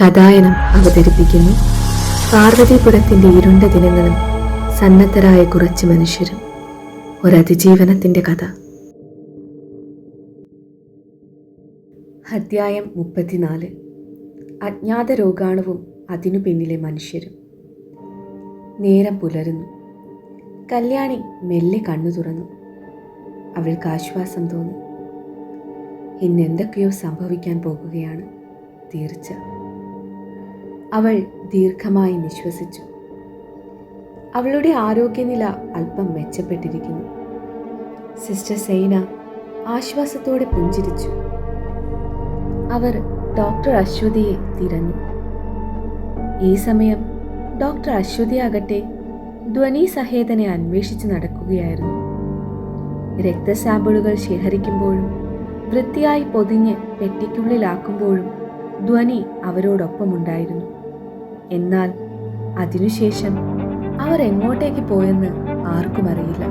കഥായനം അവതരിപ്പിക്കുന്നു. പാർവതീപുരത്തിന്റെ ഇരുണ്ട ദിനങ്ങളും സന്നദ്ധരായ കുറച്ച് മനുഷ്യരും. ഒരതിജീവനത്തിന്റെ കഥ. അധ്യായം മുപ്പത്തിനാല്. അജ്ഞാത രോഗാണുവും അതിനു പിന്നിലെ മനുഷ്യരും. നേരം പുലരുന്നു. കല്യാണി മെല്ലെ കണ്ണു തുറന്നു. അവൾക്ക് ആശ്വാസം തോന്നി. ഇന്നെന്തൊക്കെയോ സംഭവിക്കാൻ പോകുകയാണ് തീർച്ച. അവൾ ദീർഘമായി നിശ്വസിച്ചു. അവളുടെ ആരോഗ്യനില അല്പം മെച്ചപ്പെട്ടിരിക്കുന്നു. സിസ്റ്റർ സൈന ആശ്വാസത്തോടെ പുഞ്ചിരിച്ചു. അവർ ഡോക്ടർ അശ്വതിയെ തിരഞ്ഞു. ഈ സമയം ഡോക്ടർ അശ്വതി ആകട്ടെ ധ്വനി സഹേതനെ അന്വേഷിച്ച് നടക്കുകയായിരുന്നു. രക്തസാമ്പിളുകൾ ശേഖരിക്കുമ്പോഴും വൃത്തിയായി പൊതിഞ്ഞ് പെട്ടിക്കുള്ളിലാക്കുമ്പോഴും ധ്വനി അവരോടൊപ്പമുണ്ടായിരുന്നു. എന്നാൽ അതിനുശേഷം അവർ എങ്ങോട്ടേക്ക് പോയെന്ന് ആർക്കും അറിയില്ല.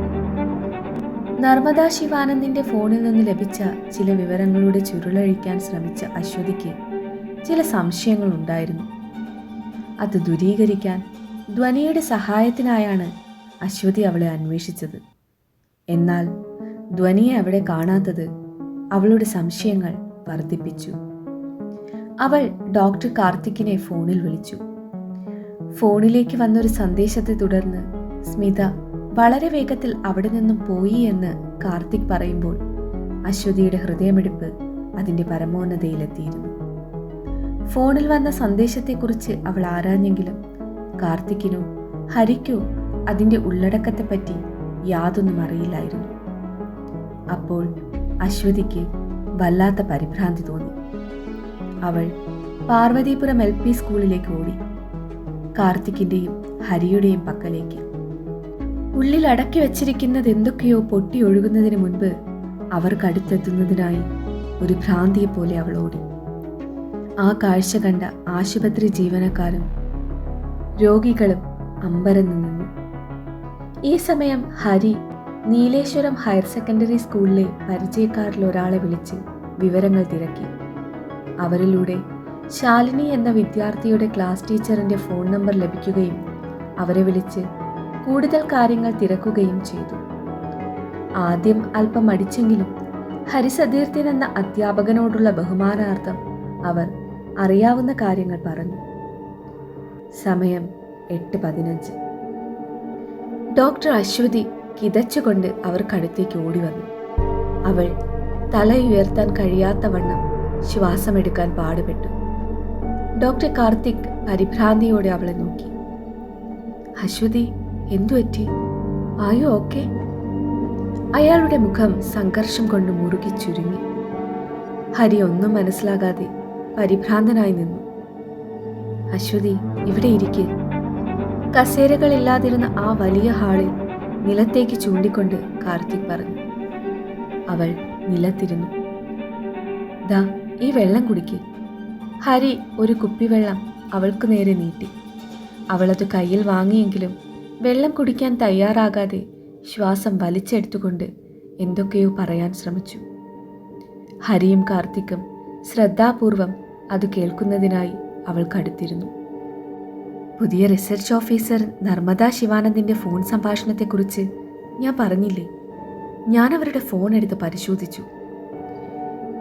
നർമ്മദാ ശിവാനന്ദിന്റെ ഫോണിൽ നിന്ന് ലഭിച്ച ചില വിവരങ്ങളുടെ ചുരുളഴിക്കാൻ ശ്രമിച്ച അശ്വതിക്ക് ചില സംശയങ്ങൾ ഉണ്ടായിരുന്നു. അത് ദൂരീകരിക്കാൻ ധ്വനിയുടെ സഹായത്തിനായാണ് അശ്വതി അവളെ അന്വേഷിച്ചത്. എന്നാൽ ധ്വനിയെ അവിടെ കാണാത്തത് അവളുടെ സംശയങ്ങൾ വർദ്ധിപ്പിച്ചു. അവൾ ഡോക്ടർ കാർത്തിക്കിനെ ഫോണിൽ വിളിച്ചു. ഫോണിലേക്ക് വന്നൊരു സന്ദേശത്തെ തുടർന്ന് സ്മിത വളരെ വേഗത്തിൽ അവിടെ നിന്നും പോയി എന്ന് കാർത്തിക് പറയുമ്പോൾ അശ്വതിയുടെ ഹൃദയമെടുപ്പ് അതിന്റെ പരമോന്നതയിലെത്തിയിരുന്നു. ഫോണിൽ വന്ന സന്ദേശത്തെക്കുറിച്ച് അവൾ ആരാഞ്ഞെങ്കിലും കാർത്തിക്കിനോ ഹരിക്കോ അതിന്റെ ഉള്ളടക്കത്തെപ്പറ്റി യാതൊന്നും അറിയില്ലായിരുന്നു. അപ്പോൾ അശ്വതിക്ക് വല്ലാത്ത പരിഭ്രാന്തി തോന്നി. അവൾ പാർവതീപുരം എൽ പി സ്കൂളിലേക്ക് ഓടി. കാർത്തിക്കിന്റെയും ഹരിയുടെയും പക്കലേക്ക്. ഉള്ളിൽ അടക്കി വച്ചിരിക്കുന്നത് എന്തൊക്കെയോ പൊട്ടി ഒഴുകുന്നതിന് മുൻപ് അവർക്കടുത്തെത്തുന്നതിനായി ഒരു ഭ്രാന്തിയെ പോലെ അവൾ ഓടി. ആ കാഴ്ച കണ്ട ആശുപത്രി ജീവനക്കാരും രോഗികളും അമ്പരന്ന് നിന്നു. ഈ സമയം ഹരി നീലേശ്വരം ഹയർ സെക്കൻഡറി സ്കൂളിലെ പരിചയക്കാരിൽ ഒരാളെ വിളിച്ച് വിവരങ്ങൾ തിരക്കി. അവരിലൂടെ ശാലിനി എന്ന വിദ്യാർത്ഥിയുടെ ക്ലാസ് ടീച്ചറിന്റെ ഫോൺ നമ്പർ ലഭിക്കുകയും അവരെ വിളിച്ച് കൂടുതൽ കാര്യങ്ങൾ തിരക്കുകയും ചെയ്തു. ആദ്യം അല്പം അടിച്ചെങ്കിലും ഹരിസതീർത്ഥൻ എന്ന അധ്യാപകനോടുള്ള ബഹുമാനാർത്ഥം അവർ അറിയാവുന്ന കാര്യങ്ങൾ പറഞ്ഞു. സമയം എട്ട് പതിനഞ്ച്. ഡോക്ടർ അശ്വതി കിതച്ചുകൊണ്ട് അവർക്കടുത്തേക്ക് ഓടി വന്നു. അവൾ തല ഉയർത്താൻ കഴിയാത്ത വണ്ണം ശ്വാസമെടുക്കാൻ പാടുപെട്ടു. ഡോക്ടർ കാർത്തിക് പരിഭ്രാന്തിയോടെ അവളെ നോക്കി. അശ്വതി എന്തു പറ്റി? ആയോ ഓക്കെ. അയാളുടെ മുഖം സംഘർഷം കൊണ്ട് മുറുകി ചുരുങ്ങി. ഹരി ഒന്നും മനസ്സിലാകാതെ പരിഭ്രാന്തനായി നിന്നു. അശ്വതി ഇവിടെ ഇരിക്കെ. കസേരകളില്ലാതിരുന്ന ആ വലിയ ഹാളിൽ നിലത്തേക്ക് ചൂണ്ടിക്കൊണ്ട് കാർത്തിക് പറഞ്ഞു. അവൾ നിലത്തിരുന്നു. ദാ ഈ വെള്ളം കുടിക്ക്. ഹരി ഒരു കുപ്പിവെള്ളം അവൾക്കു നേരെ നീട്ടി. അവളത് കയ്യിൽ വാങ്ങിയെങ്കിലും വെള്ളം കുടിക്കാൻ തയ്യാറാകാതെ ശ്വാസം വലിച്ചെടുത്തുകൊണ്ട് എന്തൊക്കെയോ പറയാൻ ശ്രമിച്ചു. ഹരിയും കാർത്തിക്കും ശ്രദ്ധാപൂർവം അത് കേൾക്കുന്നതിനായി അവൾക്കടുത്തിരുന്നു പുതിയ റിസർച്ച് ഓഫീസർ നർമ്മദ ശിവാനന്ദിന്റെ ഫോൺ സംഭാഷണത്തെക്കുറിച്ച് ഞാൻ പറഞ്ഞില്ലേ? ഞാൻ അവരുടെ ഫോൺ എടുത്ത് പരിശോധിച്ചു.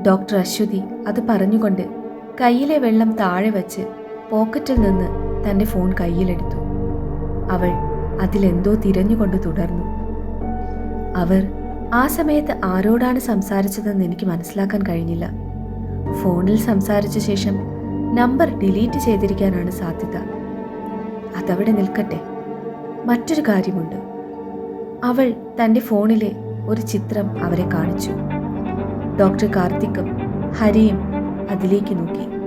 ഡോക്ടർ അശ്വതി അത് പറഞ്ഞുകൊണ്ട് കയ്യിലെ വെള്ളം താഴെ വച്ച് പോക്കറ്റിൽ നിന്ന് തന്റെ ഫോൺ കയ്യിലെടുത്തു. അവൾ അതിലെന്തോ തിരഞ്ഞുകൊണ്ട് തുടർന്നു. അവർ ആ സമയത്ത് ആരോടാണ് സംസാരിച്ചതെന്ന് എനിക്ക് മനസ്സിലാക്കാൻ കഴിഞ്ഞില്ല. ഫോണിൽ സംസാരിച്ച ശേഷം നമ്പർ ഡിലീറ്റ് ചെയ്തിരിക്കാനാണ് സാധ്യത. അതവിടെ നിൽക്കട്ടെ. മറ്റൊരു കാര്യമുണ്ട്. അവൾ തന്റെ ഫോണിലെ ഒരു ചിത്രം അവരെ കാണിച്ചു. ഡോക്ടർ കാർത്തിക്കും ഹരിയും അതിലേക്ക് നോക്കി.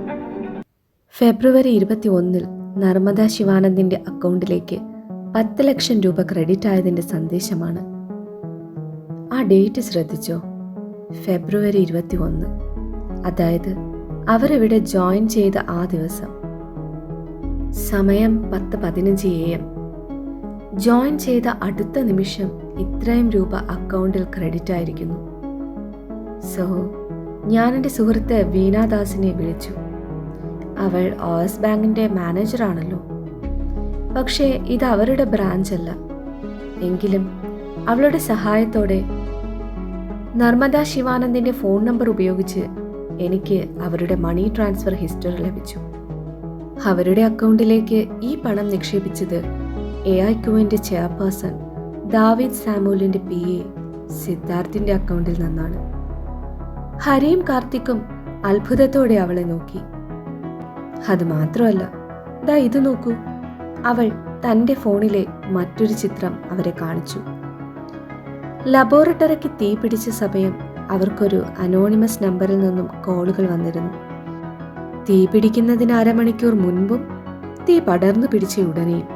ഫെബ്രുവരി ഇരുപത്തി ഒന്നിൽ നർമ്മദ ശിവാനന്ദിന്റെ അക്കൗണ്ടിലേക്ക് പത്ത് ലക്ഷം രൂപ ക്രെഡിറ്റ് ആയതിന്റെ സന്ദേശമാണ്. ആ ഡേറ്റ് ശ്രദ്ധിച്ചോ? ഫെബ്രുവരി ഇരുപത്തി ഒന്ന് അതായത് അവരിവിടെ ജോയിൻ ചെയ്ത ആ ദിവസം. സമയം പത്ത് പതിനഞ്ച് എ എം ജോയിൻ ചെയ്ത അടുത്ത നിമിഷം ഇത്രയും രൂപ അക്കൗണ്ടിൽ ക്രെഡിറ്റ് ആയിരിക്കുന്നു. സോ ഞാൻ എന്റെ സുഹൃത്ത് വീണാദാസിനെ വിളിച്ചു. അവൾ ഓസ് എസ് ബാങ്കിന്റെ മാനേജറാണല്ലോ പക്ഷേ ഇത് അവരുടെ ബ്രാഞ്ച് അല്ല. എങ്കിലും അവളുടെ സഹായത്തോടെ നർമ്മദ ശിവാനന്ദിന്റെ ഫോൺ നമ്പർ ഉപയോഗിച്ച് എനിക്ക് അവരുടെ മണി ട്രാൻസ്ഫർ ഹിസ്റ്ററി ലഭിച്ചു. അവരുടെ അക്കൗണ്ടിലേക്ക് ഈ പണം നിക്ഷേപിച്ചത് എ ഐ ക്യുവിന്റെ ചെയർപേഴ്സൺ ദാവിദ് സാമുലിന്റെ പി എ സിദ്ധാർത്ഥിന്റെ അക്കൗണ്ടിൽ നിന്നാണ്. ഹരിയും കാർത്തിക്കും അത്ഭുതത്തോടെ അവളെ നോക്കി. അത് മാത്രമല്ല ദാ ഇത് നോക്കൂ. അവൾ തന്റെ ഫോണിലെ മറ്റൊരു ചിത്രം അവരെ കാണിച്ചു. ലബോറട്ടറിക്ക് തീ പിടിച്ച സമയം അവർക്കൊരു അനോണിമസ് നമ്പറിൽ നിന്നും കോളുകൾ വന്നിരുന്നു. തീ പിടിക്കുന്നതിന് അരമണിക്കൂർ മുൻപും തീ പടർന്നു പിടിച്ച ഉടനെയും